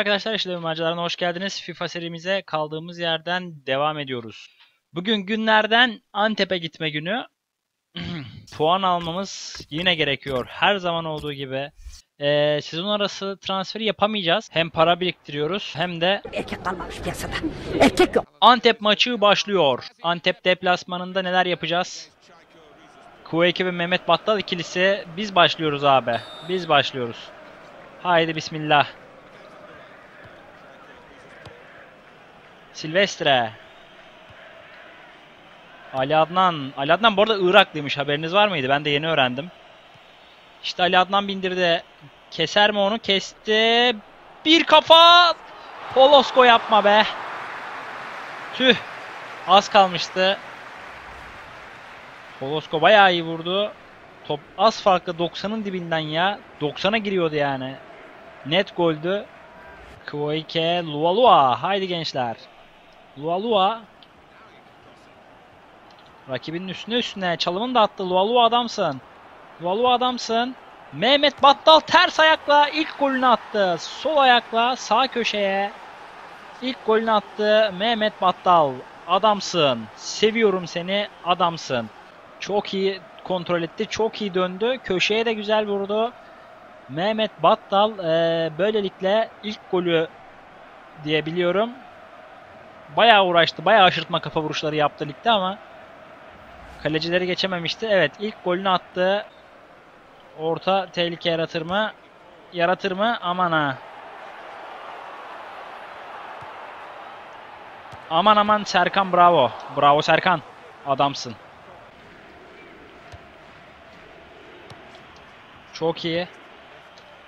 arkadaşlar, işte Macerlarına hoş geldiniz. FIFA serimize kaldığımız yerden devam ediyoruz. Bugün günlerden Antep'e gitme günü. Puan almamız yine gerekiyor. Her zaman olduğu gibi. Ee, sezon arası transferi yapamayacağız. Hem para biriktiriyoruz hem de Erkek kalmamış piyasada. Erkek yok. Antep maçı başlıyor. Antep deplasmanında neler yapacağız? Kuveyke ve Mehmet Battal ikilisi biz başlıyoruz abi. Biz başlıyoruz. Haydi bismillah. Silvestre. Ali Adnan. Ali Adnan bu arada Iraklıymış haberiniz var mıydı? Ben de yeni öğrendim. İşte Ali Adnan bindirdi. Keser mi onu? Kesti. Bir kafa. Polosko yapma be. Tüh. Az kalmıştı. Polosko bayağı iyi vurdu. Top az farklı 90'ın dibinden ya. 90'a giriyordu yani. Net goldü. Kvoike, Lualua. Haydi gençler. Lualua. Rakibinin üstüne üstüne. Çalımını da attı. Lualua adamsın. Lualua adamsın. Mehmet Battal ters ayakla ilk golünü attı. Sol ayakla sağ köşeye. İlk golünü attı Mehmet Battal. Adamsın. Seviyorum seni. Adamsın. Çok iyi kontrol etti. Çok iyi döndü. Köşeye de güzel vurdu. Mehmet Battal e, böylelikle ilk golü diyebiliyorum. Bayağı uğraştı. Bayağı aşırtma kafa vuruşları yaptı ligde ama kalecileri geçememişti. Evet ilk golünü attı. Orta tehlike yaratır mı? Yaratır mı? Aman ha. Aman aman Serkan bravo. Bravo Serkan. Adamsın. Çok iyi.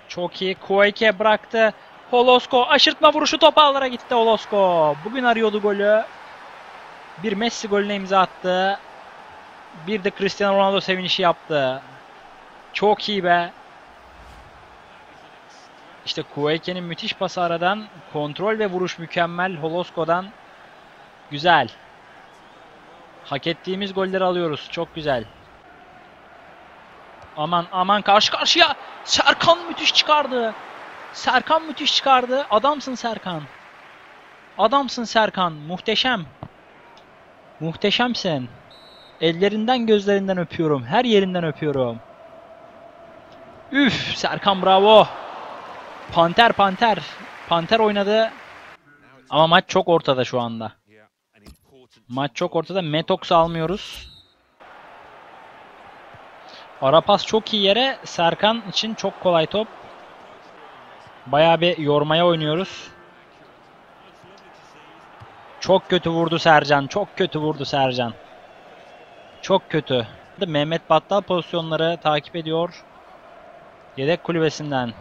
Çok iyi. Koike bıraktı. Holosko aşırtma vuruşu top ağlara gitti Holosko. Bugün arıyordu golü. Bir Messi golüne imza attı. Bir de Cristiano Ronaldo sevinişi yaptı. Çok iyi be. İşte Kueke'nin müthiş pası aradan kontrol ve vuruş mükemmel Holosko'dan güzel. Hak ettiğimiz golleri alıyoruz. Çok güzel. Aman aman karşı karşıya. Serkan müthiş çıkardı. Serkan müthiş çıkardı. Adamsın Serkan. Adamsın Serkan. Muhteşem. Muhteşemsin. Ellerinden gözlerinden öpüyorum. Her yerinden öpüyorum. Üf Serkan bravo. Panter Panter. Panter oynadı. Ama maç çok ortada şu anda. Maç çok ortada. Metox almıyoruz. Ara pas çok iyi yere. Serkan için çok kolay top. Bayağı bir yormaya oynuyoruz. Çok kötü vurdu Sercan. Çok kötü vurdu Sercan. Çok kötü. Mehmet Battal pozisyonları takip ediyor. Yedek kulübesinden.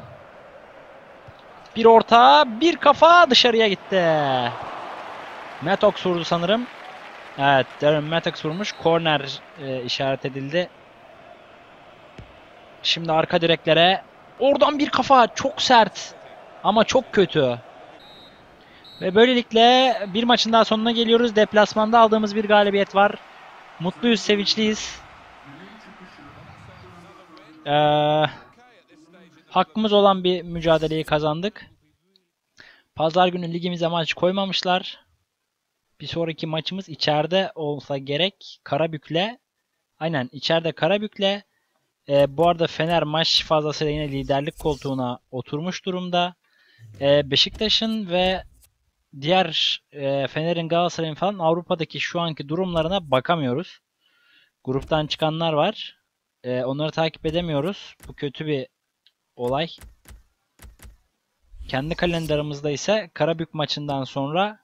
Bir orta, bir kafa dışarıya gitti. Metox vurdu sanırım. Evet, Darren Metox vurmuş. Corner e, işaret edildi. Şimdi arka direklere. Oradan bir kafa. Çok sert. Ama çok kötü. Ve böylelikle bir maçın daha sonuna geliyoruz. Deplasmanda aldığımız bir galibiyet var. Mutluyuz, sevinçliyiz. Ee, hakkımız olan bir mücadeleyi kazandık. Pazar günü ligimize maç koymamışlar. Bir sonraki maçımız içeride olsa gerek. Karabük'le. Aynen içeride Karabük'le. E, bu arada Fener maç fazlasıyla yine liderlik koltuğuna oturmuş durumda. E, Beşiktaş'ın ve diğer e, Fener'in Galatasaray'ın falan Avrupa'daki şu anki durumlarına bakamıyoruz. Gruptan çıkanlar var. E, onları takip edemiyoruz. Bu kötü bir olay. Kendi kalendarımızda ise Karabük maçından sonra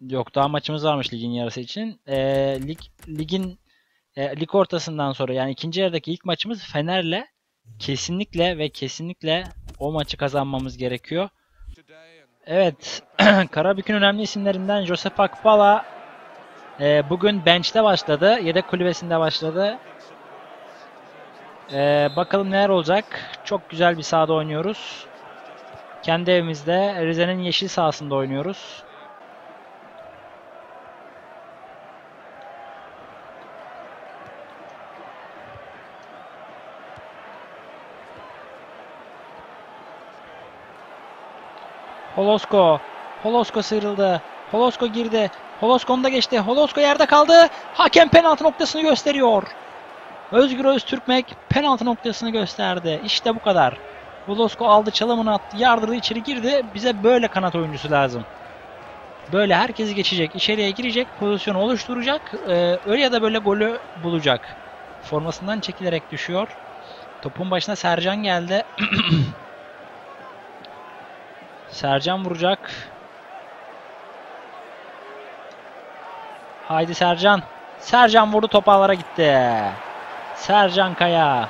yok daha maçımız varmış ligin yarısı için. E, lig, ligin e, lig ortasından sonra yani ikinci yarıdaki ilk maçımız Fener'le kesinlikle ve kesinlikle o maçı kazanmamız gerekiyor. Evet, Karabük'ün önemli isimlerinden Josep Akbala e, bugün bench'te başladı. Yedek kulübesinde başladı. E, bakalım neler olacak. Çok güzel bir sahada oynuyoruz. Kendi evimizde Rize'nin yeşil sahasında oynuyoruz. Holosko. Holosko sıyrıldı. Holosko girdi. Holosko'nun da geçti. Holosko yerde kaldı. Hakem penaltı noktasını gösteriyor. Özgür Öztürkmek penaltı noktasını gösterdi. İşte bu kadar. Holosko aldı çalımını attı. Yardırdı içeri girdi. Bize böyle kanat oyuncusu lazım. Böyle herkesi geçecek. içeriye girecek. Pozisyonu oluşturacak. Ee, öyle ya da böyle golü bulacak. Formasından çekilerek düşüyor. Topun başına Sercan geldi. Sercan vuracak. Haydi Sercan. Sercan vurdu top ağlara gitti. Sercan Kaya.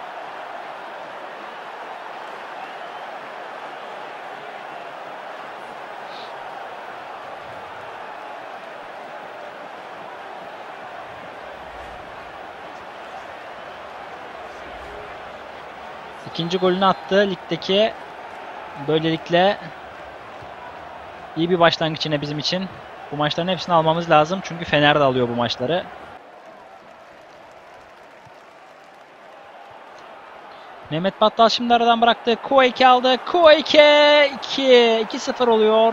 İkinci golünü attı ligdeki. Böylelikle iyi bir başlangıç yine bizim için. Bu maçların hepsini almamız lazım. Çünkü Fener de alıyor bu maçları. Mehmet Battal şimdi aradan bıraktı. Koike aldı. Koike 2. 2-0 oluyor.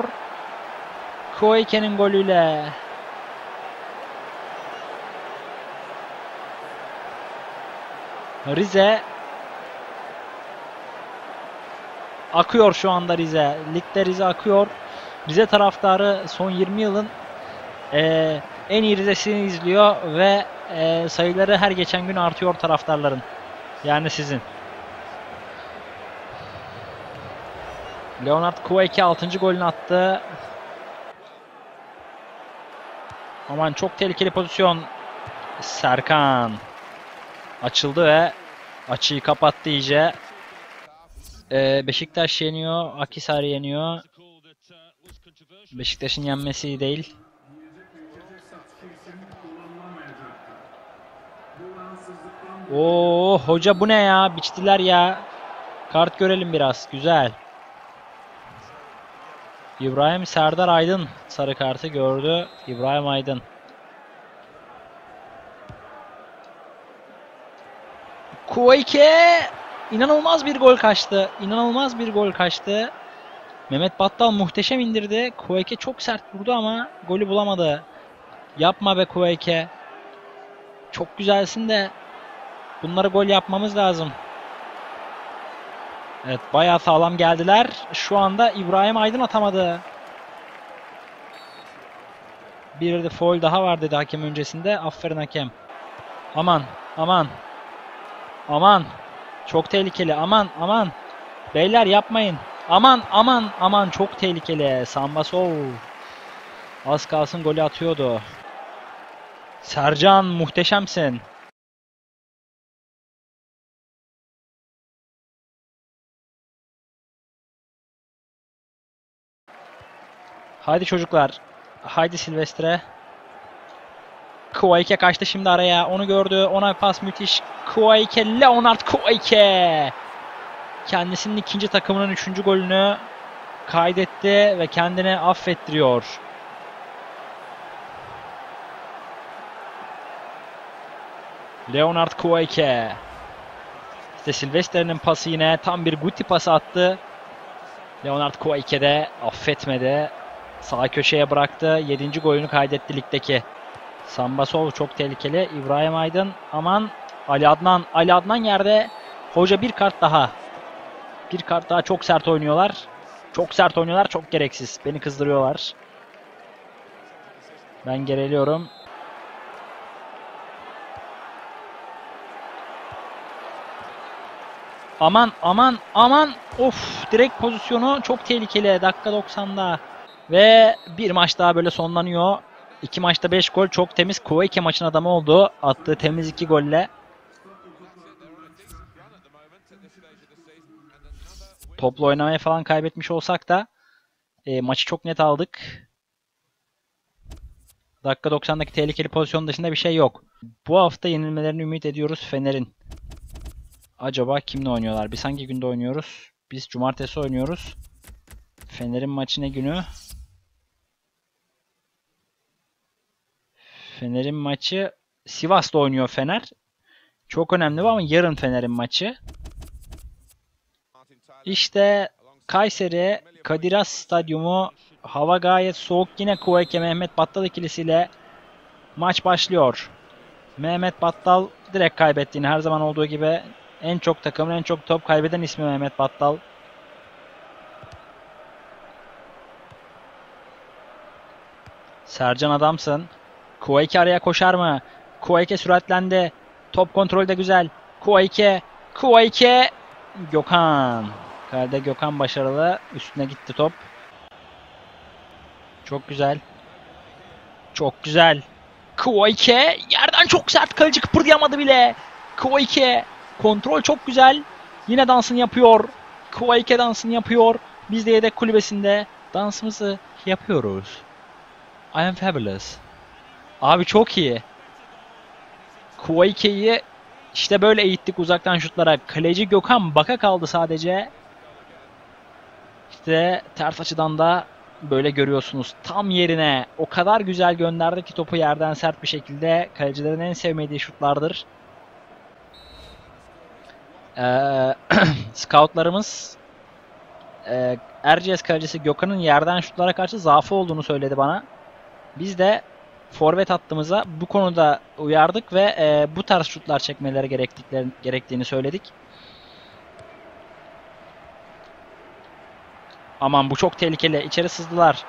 Koike'nin golüyle. Rize akıyor şu anda Rize. Ligde Rize akıyor. Rize taraftarı son 20 yılın e, en iyi Rize'sini izliyor ve e, sayıları her geçen gün artıyor taraftarların. Yani sizin. Leonard Koueke 6. golünü attı. Aman çok tehlikeli pozisyon. Serkan açıldı ve açıyı kapattı iyice. Ee, Beşiktaş yeniyor, Akisar yeniyor. Beşiktaş'ın yenmesi iyi değil. Oo hoca bu ne ya? Biçtiler ya. Kart görelim biraz. Güzel. İbrahim Serdar Aydın sarı kartı gördü. İbrahim Aydın. Koike inanılmaz bir gol kaçtı. İnanılmaz bir gol kaçtı. Mehmet Battal muhteşem indirdi. Koike çok sert vurdu ama golü bulamadı. Yapma be Koike. Çok güzelsin de bunları gol yapmamız lazım. Evet bayağı sağlam geldiler. Şu anda İbrahim Aydın atamadı. Bir de foul daha var dedi hakem öncesinde. Aferin hakem. Aman aman. Aman. Çok tehlikeli. Aman aman. Beyler yapmayın. Aman aman aman çok tehlikeli. Samba Sol. Az kalsın golü atıyordu. Sercan muhteşemsin. Haydi çocuklar. Haydi Silvestre. Kouaike kaçtı şimdi araya. Onu gördü. Ona pas müthiş. Kouaike, Leonard Kouaike. Kendisinin ikinci takımının üçüncü golünü kaydetti ve kendini affettiriyor. Leonard Kouaike. İşte Silvestre'nin pası yine tam bir Guti pası attı. Leonard Kouaike de affetmedi. Sağ köşeye bıraktı. 7. golünü kaydetti ligdeki. Sambasov çok tehlikeli. İbrahim Aydın aman Ali Adnan. Ali Adnan yerde. Hoca bir kart daha. Bir kart daha çok sert oynuyorlar. Çok sert oynuyorlar. Çok gereksiz. Beni kızdırıyorlar. Ben gereliyorum. Aman aman aman. Of direkt pozisyonu çok tehlikeli. Dakika 90'da. Ve bir maç daha böyle sonlanıyor. İki maçta 5 gol çok temiz. Kovaike maçın adamı oldu. Attığı temiz 2 golle. Toplu oynamaya falan kaybetmiş olsak da e, maçı çok net aldık. Dakika 90'daki tehlikeli pozisyon dışında bir şey yok. Bu hafta yenilmelerini ümit ediyoruz Fener'in. Acaba kimle oynuyorlar? Biz hangi günde oynuyoruz? Biz cumartesi oynuyoruz. Fener'in maçı ne günü? Fener'in maçı Sivas'ta oynuyor Fener. Çok önemli bu ama yarın Fener'in maçı. İşte Kayseri Kadiras Stadyumu hava gayet soğuk. Yine Kuveyke Mehmet Battal ikilisiyle maç başlıyor. Mehmet Battal direkt kaybetti yine her zaman olduğu gibi. En çok takımın en çok top kaybeden ismi Mehmet Battal. Sercan adamsın. Kuveyke araya koşar mı? Kuveyke süratlendi. Top kontrolü de güzel. Kuveyke. Kuveyke. Gökhan. Kalede Gökhan başarılı. Üstüne gitti top. Çok güzel. Çok güzel. Kuveyke. Yerden çok sert. Kaleci kıpırdayamadı bile. Kuveyke. Kontrol çok güzel. Yine dansını yapıyor. Kuveyke dansını yapıyor. Biz de yedek kulübesinde dansımızı yapıyoruz. I am fabulous. Abi çok iyi. Kuveyke'yi işte böyle eğittik uzaktan şutlara. Kaleci Gökhan baka kaldı sadece. İşte ters açıdan da böyle görüyorsunuz. Tam yerine o kadar güzel gönderdi ki topu yerden sert bir şekilde. Kalecilerin en sevmediği şutlardır. Ee, scoutlarımız e, Erciyes kalecisi Gökhan'ın yerden şutlara karşı zaafı olduğunu söyledi bana. Biz de forvet hattımıza bu konuda uyardık ve e, bu tarz şutlar çekmeleri gerektiklerini, gerektiğini söyledik. Aman bu çok tehlikeli. İçeri sızdılar.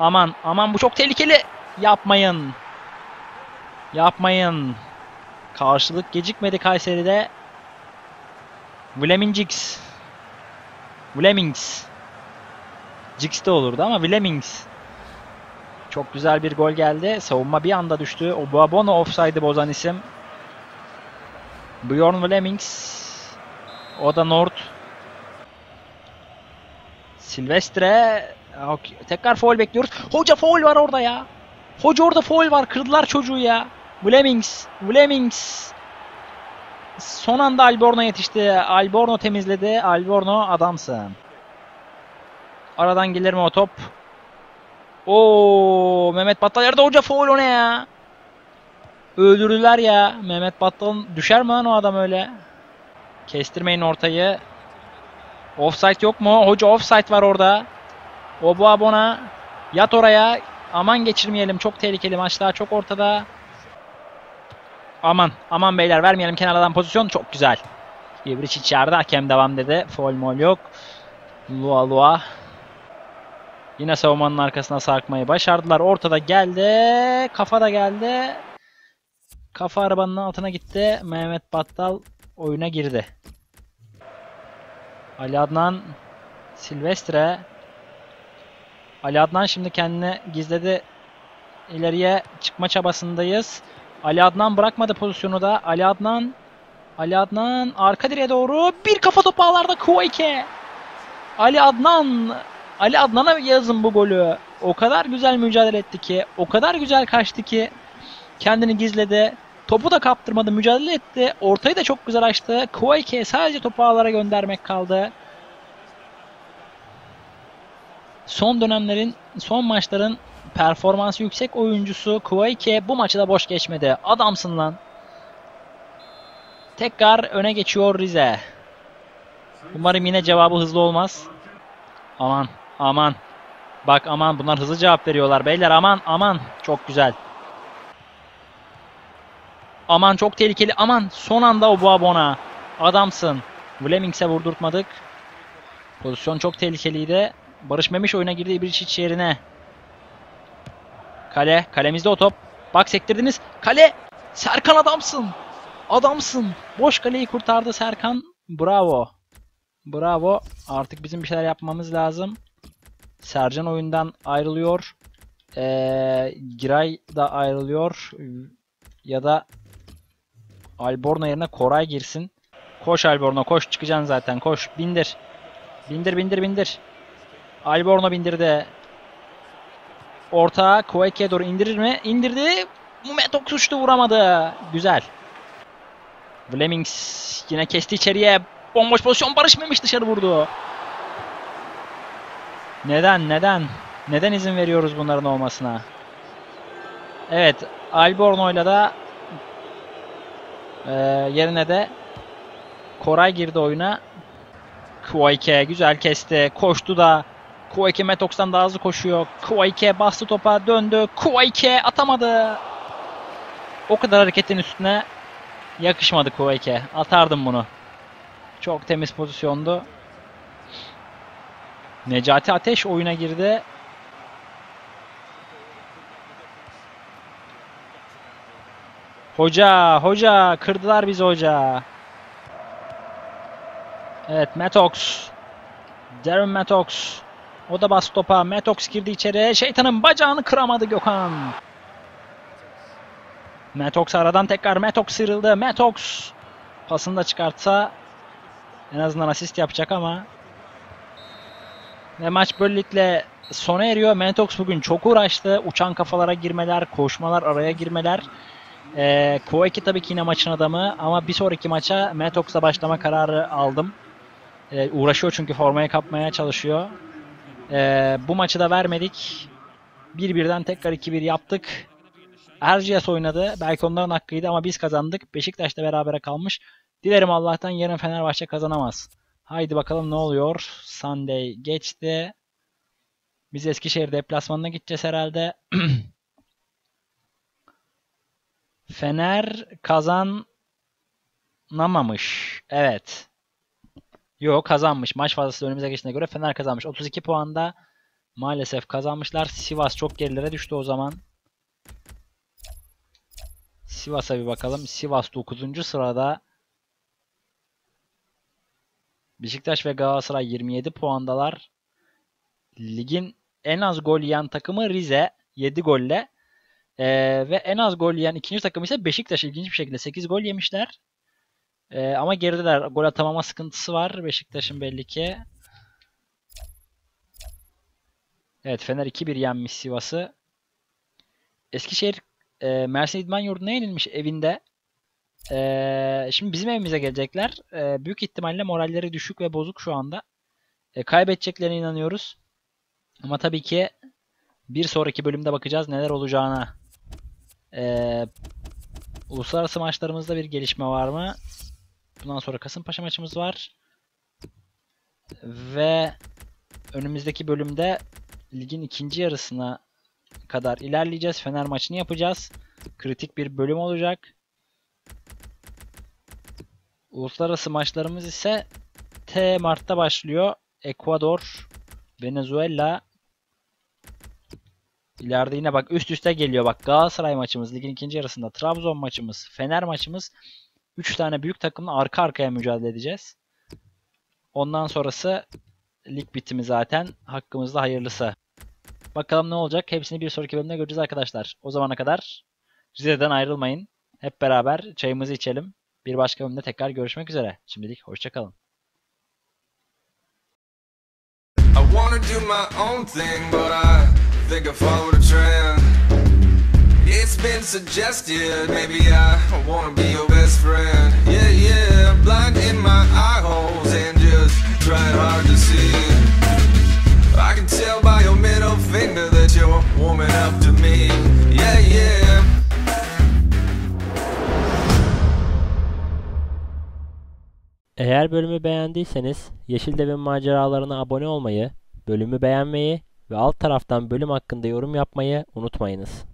Aman aman bu çok tehlikeli. Yapmayın. Yapmayın. Karşılık gecikmedi Kayseri'de. Vlemingix. Vlemings. Jix de olurdu ama Vlemings. Çok güzel bir gol geldi. Savunma bir anda düştü. O Buabono offside'ı bozan isim. Bjorn Vlemings. O da Nord. Silvestre. Tekrar foul bekliyoruz. Hoca foul var orada ya. Hoca orada foul var. Kırdılar çocuğu ya. Vlemings. Vlemings. Son anda Alborno yetişti. Alborno temizledi. Alborno adamsın. Aradan gelir mi o top? Oo Mehmet Battal yerde hoca foul o ne ya? Öldürdüler ya. Mehmet Battal düşer mi lan o adam öyle? Kestirmeyin ortayı. Offside yok mu? Hoca offside var orada. Obuabona yat oraya. Aman geçirmeyelim. Çok tehlikeli maçlar. Çok ortada. Aman. Aman beyler vermeyelim kenardan pozisyon. Çok güzel. İbriç içeride. Hakem devam dedi. Foul mol yok. Lua Lua. Yine savunmanın arkasına sarkmayı başardılar. Ortada geldi. Kafa da geldi. Kafa arabanın altına gitti. Mehmet Battal oyuna girdi. Ali Adnan Silvestre Ali Adnan şimdi kendini gizledi. İleriye çıkma çabasındayız. Ali Adnan bırakmadı pozisyonu da. Ali Adnan Ali Adnan arka direğe doğru bir kafa topu ağlarda Kuveyke. Ali Adnan Ali Adnan'a yazın bu golü. O kadar güzel mücadele etti ki, o kadar güzel kaçtı ki kendini gizledi. Topu da kaptırmadı, mücadele etti. Ortayı da çok güzel açtı. Kuveyke sadece topu ağlara göndermek kaldı. Son dönemlerin, son maçların performansı yüksek oyuncusu Kuveyke bu maçı da boş geçmedi. Adamsın lan. Tekrar öne geçiyor Rize. Umarım yine cevabı hızlı olmaz. Aman aman. Bak aman bunlar hızlı cevap veriyorlar beyler aman aman. Çok güzel. Aman çok tehlikeli aman. Son anda o Buabona. Adamsın. Vlemings'e vurdurtmadık. Pozisyon çok tehlikeliydi. Barış Memiş oyuna girdi İbriçiç yerine. Kale. Kalemizde o top. Bak sektirdiniz. Kale. Serkan adamsın. Adamsın. Boş kaleyi kurtardı Serkan. Bravo. Bravo. Artık bizim bir şeyler yapmamız lazım. Sercan oyundan ayrılıyor. Ee, Giray da ayrılıyor. Ya da Alborno yerine Koray girsin. Koş Alborno koş çıkacaksın zaten koş bindir. Bindir bindir bindir. Alborno bindirdi. Orta Koeke'ye doğru indirir mi? İndirdi. Metok uçtu vuramadı. Güzel. Vlemings yine kesti içeriye. Bomboş pozisyon Barış Memiş dışarı vurdu. Neden neden? Neden izin veriyoruz bunların olmasına? Evet Alborno'yla da e, yerine de Koray girdi oyuna. Kuayke güzel kesti. Koştu da. Kuayke Metox'tan daha hızlı koşuyor. Kuayke bastı topa döndü. Kuayke atamadı. O kadar hareketin üstüne yakışmadı Kuayke. Atardım bunu. Çok temiz pozisyondu. Necati Ateş oyuna girdi. Hoca, hoca, kırdılar bizi hoca. Evet, Metox. Darren Metox. O da bas topa. Metox girdi içeri. Şeytanın bacağını kıramadı Gökhan. Metox aradan tekrar Metox sıyrıldı. Metox pasını da çıkartsa en azından asist yapacak ama ve maç böylelikle sona eriyor. Mentox bugün çok uğraştı. Uçan kafalara girmeler, koşmalar, araya girmeler. Ee, Koeki tabii ki yine maçın adamı ama bir sonraki maça Mentox'la başlama kararı aldım. Ee, uğraşıyor çünkü formayı kapmaya çalışıyor. Ee, bu maçı da vermedik. 1-1'den tekrar 2-1 yaptık. Erciyes oynadı. Belki onların hakkıydı ama biz kazandık. Beşiktaş da berabere kalmış. Dilerim Allah'tan yarın Fenerbahçe kazanamaz. Haydi bakalım ne oluyor. Sunday geçti. Biz Eskişehir deplasmanına gideceğiz herhalde. Fener kazanamamış. Evet. Yok kazanmış. Maç fazlası önümüze geçtiğine göre Fener kazanmış. 32 puanda maalesef kazanmışlar. Sivas çok gerilere düştü o zaman. Sivas'a bir bakalım. Sivas 9. sırada. Beşiktaş ve Galatasaray 27 puandalar. Ligin en az gol yiyen takımı Rize 7 golle. Ee, ve en az gol yiyen ikinci takım ise Beşiktaş ilginç bir şekilde 8 gol yemişler. Ee, ama gerideler. Gol atamama sıkıntısı var Beşiktaş'ın belli ki. Evet Fener 2-1 yenmiş Sivas'ı. Eskişehir e, Mersin İdman Yurdu'na yenilmiş evinde. Ee, şimdi bizim evimize gelecekler. Ee, büyük ihtimalle moralleri düşük ve bozuk şu anda. Ee, kaybedeceklerine inanıyoruz. Ama tabii ki bir sonraki bölümde bakacağız neler olacağına. Ee, uluslararası maçlarımızda bir gelişme var mı? Bundan sonra Kasımpaşa maçımız var. Ve önümüzdeki bölümde ligin ikinci yarısına kadar ilerleyeceğiz. Fener maçını yapacağız. Kritik bir bölüm olacak. Uluslararası maçlarımız ise T Mart'ta başlıyor. Ekvador, Venezuela. İleride yine bak üst üste geliyor. Bak Galatasaray maçımız ligin ikinci yarısında. Trabzon maçımız, Fener maçımız. 3 tane büyük takımla arka arkaya mücadele edeceğiz. Ondan sonrası lig bitimi zaten. Hakkımızda hayırlısı. Bakalım ne olacak? Hepsini bir sonraki bölümde göreceğiz arkadaşlar. O zamana kadar Rize'den ayrılmayın. Hep beraber çayımızı içelim. Bir başka bölümde tekrar görüşmek üzere. Şimdilik hoşçakalın. I wanna do my own thing, but I think I followed a trend. It's been suggested, maybe I wanna be your best friend. Yeah, yeah, blind in my eye holes and just trying hard to see. I can tell by your middle finger that you're warming up to me. Yeah, yeah. Eğer bölümü beğendiyseniz Yeşil Devin maceralarına abone olmayı, bölümü beğenmeyi ve alt taraftan bölüm hakkında yorum yapmayı unutmayınız.